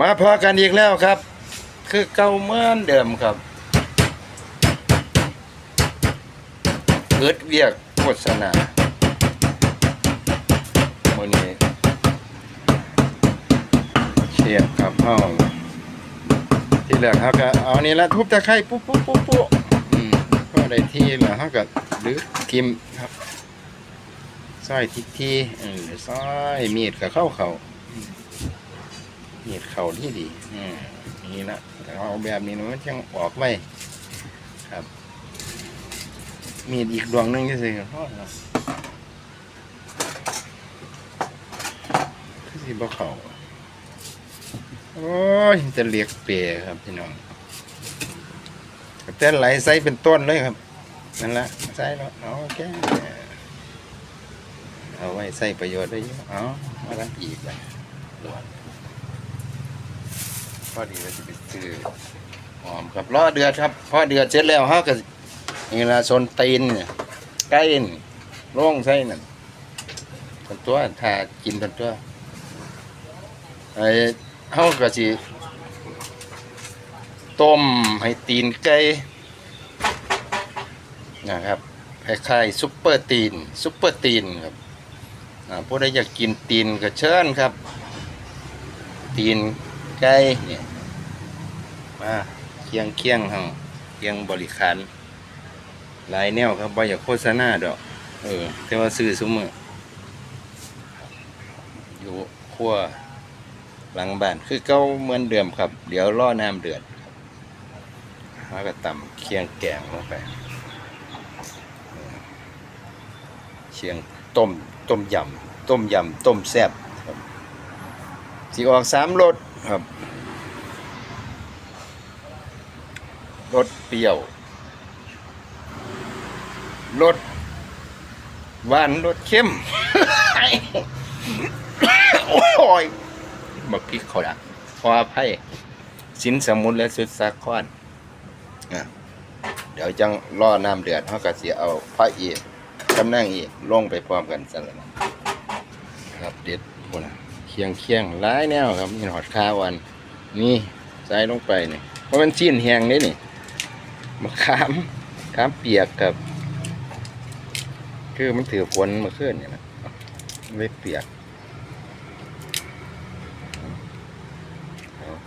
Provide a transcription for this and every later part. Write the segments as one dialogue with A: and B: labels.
A: มาพอกันอีกแล้วครับ คือเก่าเหมือนเดิมครับเอิดเวียกโฆษณาโมนี้เชียบครับเฮาที่แรกเขาก็เอานี่ละทุบตะไคร้ปุ๊บปุ๊บปุ๊บปุ๊บก็ได้ที่ล้วเขาก็ดึกทิมครับซอยทิทีเออซอยมีดกับเข้าเขา อืมมีดเข่าที่ดีอืมนี่ละเอาแบบนี้นะมันจังออกไว้ครับ มีดอีกดวงหนึงที่สิครับพ่อครับคือสิบ่เขาโอ้ยจะเรียกเปรครับพี่น้องแต่ไหลใสเป็นต้นเลยครับนั่นละใส่แล้วเอาโอเคเอาไว้ใส่ประโยชน์ได้เยอะเอามาลังอีกเลยดวน พอดีว่าจะไปซื้อหอมครับรอเดือดครับพอเดือดเสร็จแล้วเขาก็นี่ละโซนตีนเนี่ยใกล้นี่ร่องใส่นั่นตันตัวถ้ากินตันตัวไอ้เฮาก็สิต้มให้ตีนไก่นะครับคล้ายๆซุปเปอร์ตีนซุปเปอร์ตีนครับผู้ใดอยากกินตีนก็เชิญครับ ตีน ไก่เนี่ยมาเคียงเคียงเฮาเคียงบริการหลายแนวครับบ่อยากโฆษณาดอกเออแต่ว่าซื้อซุมืออยู่ครัวหลังบ้านคือเก้าเหมือนเดิมครับ เดี๋ยวล่อน้ำเดือดครับแล้วก็ตำเคียงแกงลงไปเชียงต้มต้มยำต้มยำต้มแซ่บสีออกสามรส ครับรสเปรี้ยวรสหวานรสเข้ม โอ้ยบักพริกเขาดักขออภัยสินสมุนและสุดสาคอนอะเดี๋ยวจังล่อน้ำเดือดเขาก็เสียเอาพระเอกกำนั่งเอกลงไปพร้อมกันสั่นละนะครับเด็ดคนนะ คียงเคียงหลายแนวครับมีหอดข้าวันนี่ใส่ลงไปนี่เพราะมันชิ้นแห้งนี่นี่มะขามขามเปียกกับ คือมันถือฝนมาขึ้นเนี่ยนะไม่เปียก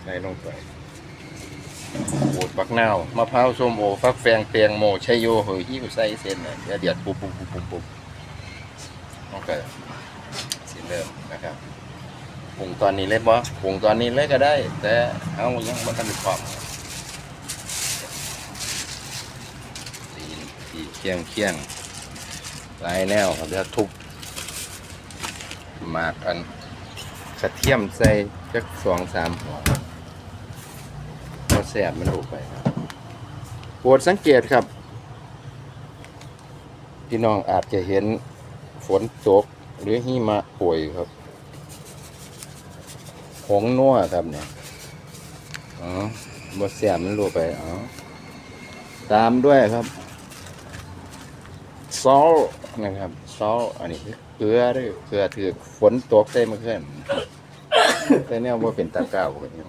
A: ใส่ลงไปบูดบักนาวมะพร้าวส้มโอฟักแฟงเตียงโมชัยโยเฮยที่ใส่เส้นน่ะเดี๋ยวเดือดปุ๊บปุ๊บปุ๊บปุ๊บปุ๊บโอเคสิเริ่มนะครับ ปรุงตอนนี้เลยบ่ปรุงตอนนี้เลยก็ได้ แต่เอายังบ่ทันได้พร้อมตีตีเคียงเคียงหลายแนวเดี๋ยวทุบหมากอันกระเทียมใส่จักสองสามหัวพอแสบมันออกไปครับโปรดสังเกตครับ พี่น้องอาจจะเห็นฝนตกหรือหิมะป่วยครับ งนัวครับเนี่ยอ๋อบดแสบมันลงไปอ๋อตามด้วยครับซอลนะครับซอลอันนี้คือเกลือด้วยเกลือถือฝนตกได้เมื่อคืนแต่เนี่ยว่าเป็นตะก้าวกันนี่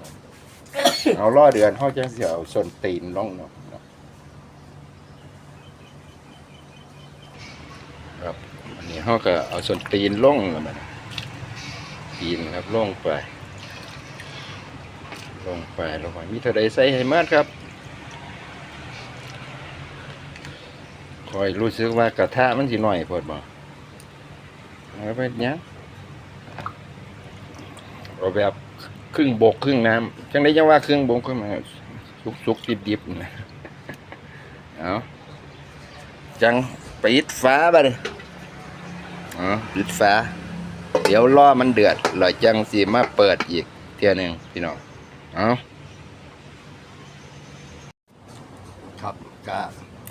A: เอาล่อเดือนเขาจะเสียเอาชนตีนล่องเนาะครับอันนี้เขาก็เอาชนตีนล่องแล้วมันตีนครับล่องไป ลงไปลงไปมีเท่าใดใส่ให้มากครับคอยรู้สึกว่ากระทะมันสิหน่อยพอดบ่เอาไปเนี้ยเอาแบบครึ่งบกครึ่งน้ำจังได้ยังว่าครึ่งบกครึ่งน้ำสุกสุกดิบดิบๆนะเอาจังปิดฟ้าไปเลยอ๋อปิดฟ้า เดี๋ยวรอมันเดือดเราจังสีมาเปิดอีกเทียหนึ่งพี่น้อง เอาครับกะ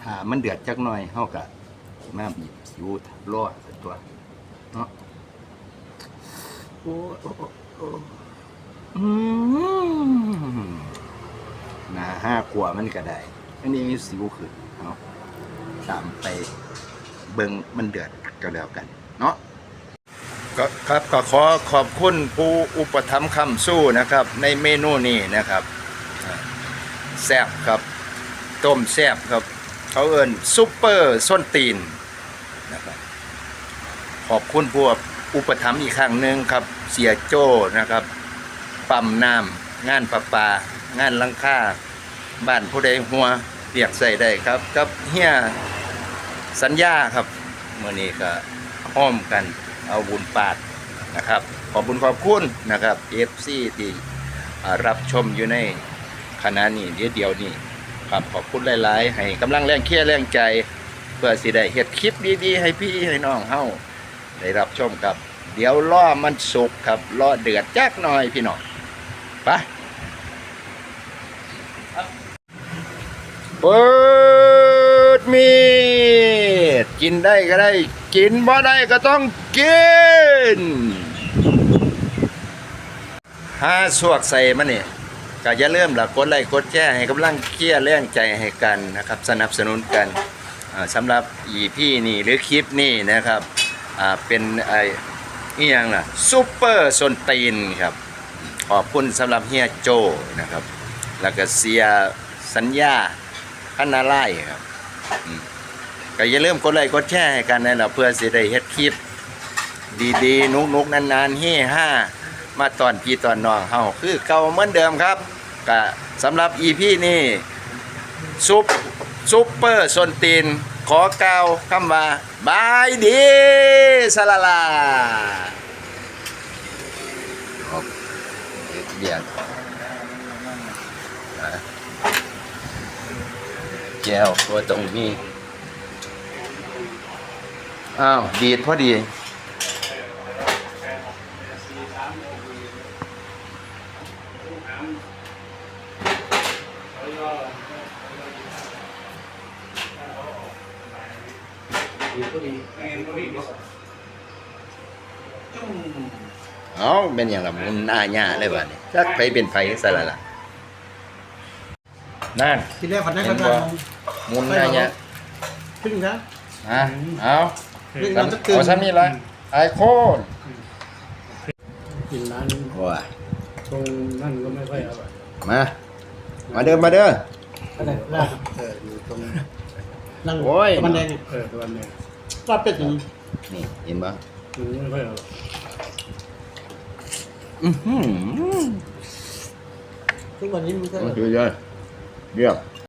A: ถ้ามันเดือดจักหน่อยเฮากะมาบีบสิวรอดตัวเนาะโอ้โอ้โอ้อืมหนาห้ากว่ามันก็ได้ อันนี้สิวขึ้นเอาตามไปเบิงมันเดือดก็แล้วกัน เนาะ ก็ครับก็ขอขอบคุณผู้อุปถัมภ์คำสู้นะครับ ในเมนูนี้นะครับแซ่บครับต้มแซ่บครับ เขาเอิ้นซุปเปอร์ส้นตีนนะครับขอบคุณผู้อุปถัมภ์อีกครั้งหนึ่งครับ เสียโจ้นะครับ ปั๊มน้ำงานประปา งานลังค่า บ้านผู้ใดหัวเรียกใส่ได้ครับกับเฮียสัญญาครับเมื่อนี้ก็ห้อมกัน เอาบุญปาดนะครับ ขอบุญขอบคุณนะครับเอฟซีที่รับชมอยู่ในขณะนี้เดี๋ยวเดียวนี้ครับขอบคุณหลาย ๆ ให้กำลังแรงเครียดแรงใจ เพื่อสิได้เฮ็ดคลิปดีๆ ให้พี่ให้น้องเฮาได้รับชมครับ เดี๋ยวล่อมันสุกครับล่อเดือดจักหน่อยพี่น้องไปเปิดมีดกินได้ก็ได้ กินบ่ได้ก็ต้อง กินห้าสวกใส่มันนี่ยก็อย่าเริ่าลืมละกกดไลค์กดแชร์ให้กำลังเคียร์แรงใจให้กันนะครับ สนับสนุนกันสำหรับอีพี่นี่หรือคลิปนี่นะครับเป็นไอ้นี่ยังล่ะซูเปอร์ซนตีนครับขอบคุณสำหรับเฮียโจนะครับ แล้วก็เสียสัญญาพันาไล่ครับก็อย่าลืมกดไลค์กดแชร์ให้กันนะเราเพื่อสิได้เฮ็ดคลิป ดีๆ นุกๆนานๆเฮ่ห้ามาตอนพี่ตอนน้องเฮาคือเก่าเหมือนเดิมครับก็สำหรับ EP นี้ซุปซุปเปอร์ซนตีน ขอกล่าวคำว่าบายดีสลาลาครับเบียดแก้วตัวตรงนี้ อ้าว ดีดพอดี เอาเป็นอย่างละมุนหน้าหญ้าเลยบ้านี่จักไปเป็นไฟสละละนั่น
B: ทีแรกฝันได้
A: เห็
B: กัน
A: นบ่มุนหน้าหญ้า
B: พึ่งนะ
A: อะเอา
B: พึ่ง
A: ซ้
B: น้ำตะำกึ่ง
A: เอาซ้ำนี่ละไอโคน
C: กินนั้น
A: ว้า
C: ตรงนั่นก็ไม่ค่อยอร่อย
A: มา มาเด้อมาเด้อ
B: อะไรลาบ
C: เอออยู่ตรง
B: นั่ง
A: โอ้ย
B: มันแดง
C: เออตะวันเนี่ย
B: ลาบเป็ดอย่างนี้
A: นี่เห็นบ่
C: มันไม่ค่อยอร่อย
A: อื้อหือ
B: ทุกวันนี้มันก็
A: มันคือเยอะเยี่ยม